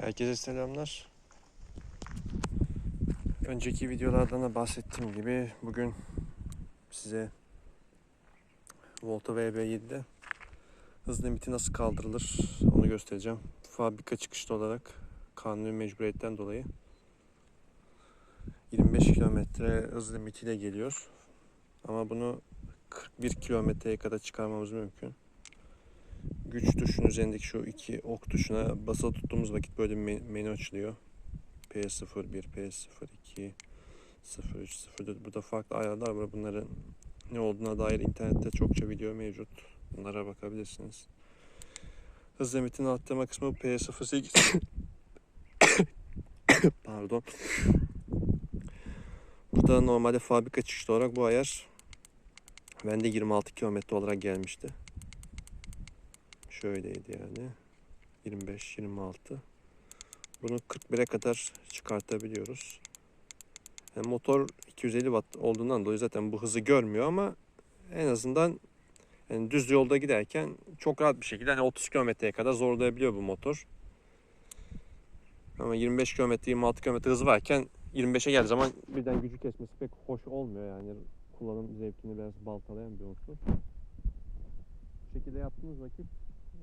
Herkese selamlar. Önceki videolardan da bahsettiğim gibi bugün size Volta VB7'de hız limiti nasıl kaldırılır onu göstereceğim. Fabrika çıkışlı olarak kanuni mecburiyetten dolayı 25 kilometre hız limitiyle geliyor. Ama bunu 41 kilometreye kadar çıkarmamız mümkün güç tuşunun üzerindeki şu iki ok tuşuna basılı tuttuğumuz vakit böyle bir men- menü açılıyor. P01, P02, 03, 04. Burada farklı ayarlar var. Bunların ne olduğuna dair internette çokça video mevcut. Bunlara bakabilirsiniz. Hız limitini arttırma kısmı P08. Pardon. Burada normalde fabrika çıkışlı olarak bu ayar bende 26 kilometre olarak gelmişti. Şöyleydi yani. 25, 26. Bunu 41'e kadar çıkartabiliyoruz. Yani motor 250 watt olduğundan dolayı zaten bu hızı görmüyor ama en azından yani düz yolda giderken çok rahat bir şekilde hani 30 kilometreye kadar zorlayabiliyor bu motor. Ama 25 kilometre 26 kilometre hızı varken 25'e geldiği zaman birden gücü kesmesi pek hoş olmuyor yani kullanım zevkini biraz baltalayan bir unsur. Bu şekilde yaptığınız vakit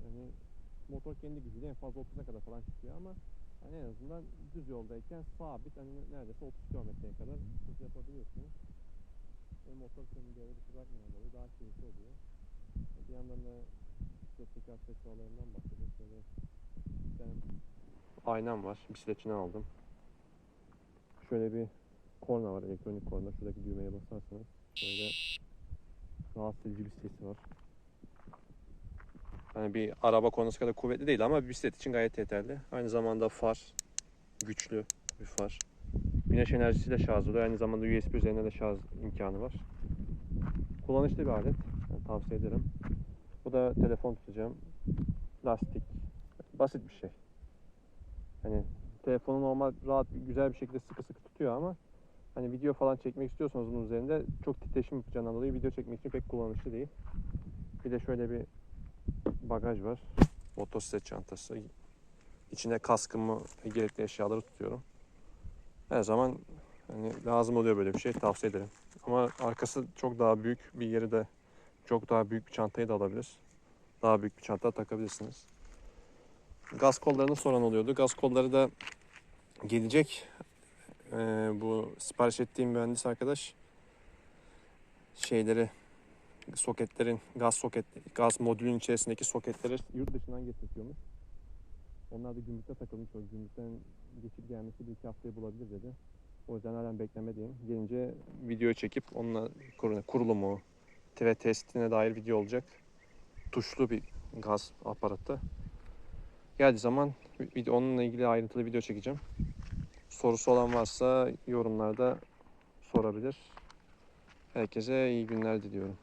yani motor kendi gücüyle en fazla 30'a kadar falan çıkıyor ama hani en azından düz yoldayken sabit hani neredeyse 30 kilometreye kadar hız yapabiliyorsunuz. Ve motor kendi devre dışı bırakmadan dolayı daha keyifli oluyor. Bir yandan da bisikletteki aksesuarlarından bahsedeyim. Şöyle bir tane aynam var. Bisikletçiden aldım. Şöyle bir korna var. Elektronik korna. Şuradaki düğmeye basarsanız şöyle rahatsız edici bir sesi var. Hani bir araba konusu kadar kuvvetli değil ama bisiklet için gayet yeterli. Aynı zamanda far güçlü bir far. Güneş enerjisiyle şarj oluyor. Aynı zamanda USB üzerine de şarj imkanı var. Kullanışlı bir alet. Yani tavsiye ederim. Bu da telefon tutacağım. Lastik. Basit bir şey. Hani telefonu normal rahat güzel bir şekilde sıkı sıkı tutuyor ama hani video falan çekmek istiyorsanız bunun üzerinde çok titreşim yapacağından dolayı video çekmek için pek kullanışlı değil. Bir de şöyle bir bagaj var. Motosiklet çantası. İçine kaskımı ve gerekli eşyaları tutuyorum. Her zaman hani lazım oluyor böyle bir şey tavsiye ederim. Ama arkası çok daha büyük bir yeri de çok daha büyük bir çantayı da alabilir. Daha büyük bir çanta takabilirsiniz. Gaz kollarını soran oluyordu. Gaz kolları da gelecek. Ee, bu sipariş ettiğim mühendis arkadaş şeyleri soketlerin gaz soket gaz modülün içerisindeki soketleri yurt dışından getirtiyormuş. Onlar da gümrükte takılmış. O gümrükten geçip gelmesi bir iki haftayı bulabilir dedi. O yüzden halen beklemedeyim. Gelince video çekip onunla kur- kurulumu ve testine dair video olacak. Tuşlu bir gaz aparatı. Geldiği zaman onunla ilgili ayrıntılı video çekeceğim. Sorusu olan varsa yorumlarda sorabilir. Herkese iyi günler diliyorum.